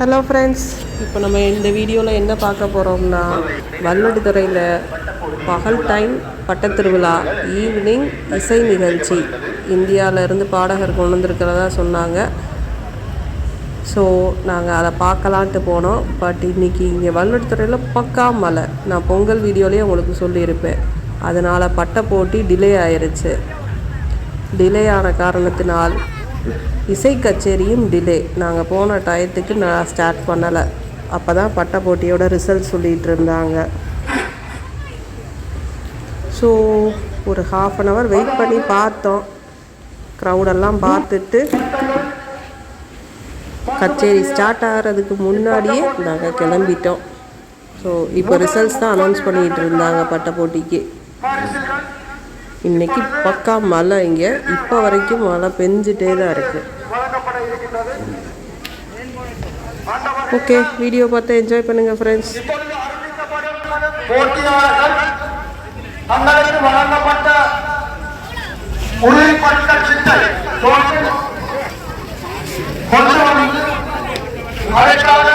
Hello friends இப்போ நம்ம இந்த வீடியோவில் என்ன பார்க்க போகிறோம்னா வல்லடித்துறையில் பகல் டைம் பட்டத்திருவிழா ஈவினிங் இசை நிகழ்ச்சி. இந்தியாவில இருந்து பாடகர் கொண்டு வந்திருக்கிறதா சொன்னாங்க. ஸோ நாங்கள் அதை பார்க்கலான்ட்டு போனோம். பட் இன்றைக்கி இங்கே வல்லடித்துறையில் பக்கா மழை. நான் பொங்கல் வீடியோலேயே உங்களுக்கு சொல்லியிருப்பேன். அதனால் பட்ட போட்டி டிலே ஆயிடுச்சு டிலே ஆன காரணத்தினால் இசை கச்சேரியும் டிலே நாங்கள் போன டயத்துக்கு நான் ஸ்டார்ட் பண்ணலை. அப்போ தான் பட்ட போட்டியோட ரிசல்ட் சொல்லிகிட்டு இருந்தாங்க. ஸோ ஒரு ஹாஃப் அன் ஹவர் வெயிட் பண்ணி பார்த்தோம். க்ரௌடெல்லாம் பார்த்துட்டு கச்சேரி ஸ்டார்ட் ஆகிறதுக்கு முன்னாடியே நாங்கள் கிளம்பிட்டோம். ஸோ இப்போ ரிசல்ட்ஸ் தான் அனௌன்ஸ் பண்ணிகிட்டு இருந்தாங்க பட்ட போட்டிக்கு. இன்னைக்கு பக்கா மழை இங்கே. இப்போ வரைக்கும் மழை பெஞ்சிட்டே தான் இருக்கு. ஓகே வீடியோ பார்த்து என்ஜாய் பண்ணுங்க ஃப்ரெண்ட்ஸ் தங்களுக்கு வழங்கப்பட்ட உறுதிப்பட்ட சிட்டை கொண்டு வந்து அதற்கான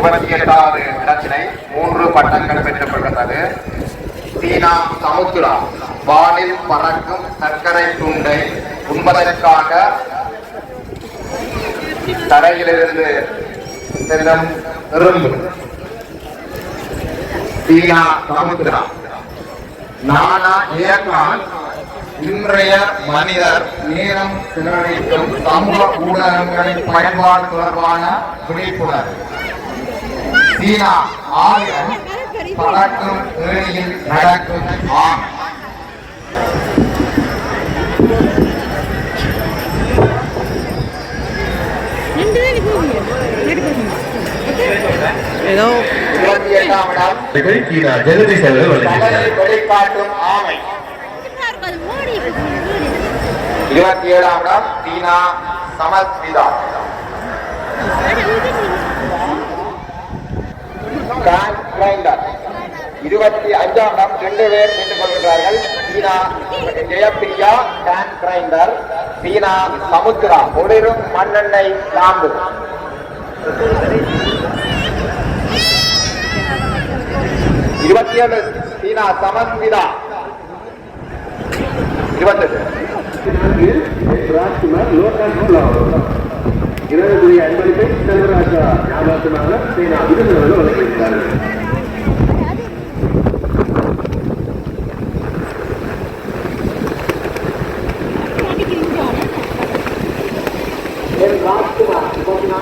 இருபத்தி எட்டாவது இடத்தினை மூன்று பட்டங்கள் பெற்றுக் தீனா சீனா சமுத்திரா வானில் பறக்கும் சர்க்கரை துண்டை உண்பதற்காக தரையிலிருந்து செல்லும் எறும்பு. சீனா சமுத்திரா நானா இயக்கான் இன்றைய மனிதர் நேரம் செலவழிக்கும் சமூக ஊடகங்களின் பயன்பாடு தொடர்பான விழிப்புணர்வு. சீனா ஆயிரம் பறக்கும் ஏணியில் நடக்கும் ஆண். ஏதோ வெளிக்காட்டும் ஆமை. இருபத்தி ஏழாம் இடம் சீனா சமஸ்கிருதா கான் கிரைண்டர் இருபத்தி அஞ்சாம் இடம் ரெண்டு பேர் நின்று கொள்கின்றார்கள் China Jayapriya Don grinder China Samudra ஒளிரும் மண்ணெண்ணெய் நான்கு. இருபத்தி ஏழு சீனா சமஸ்கிருதா இருபத்தெட்டு. ராஜ்குமார் லோகல் இருபது அன்பளிப்பை செல்வராஜா சீனா விருதுகளை வழங்கியிருக்கிறார்கள். சீனா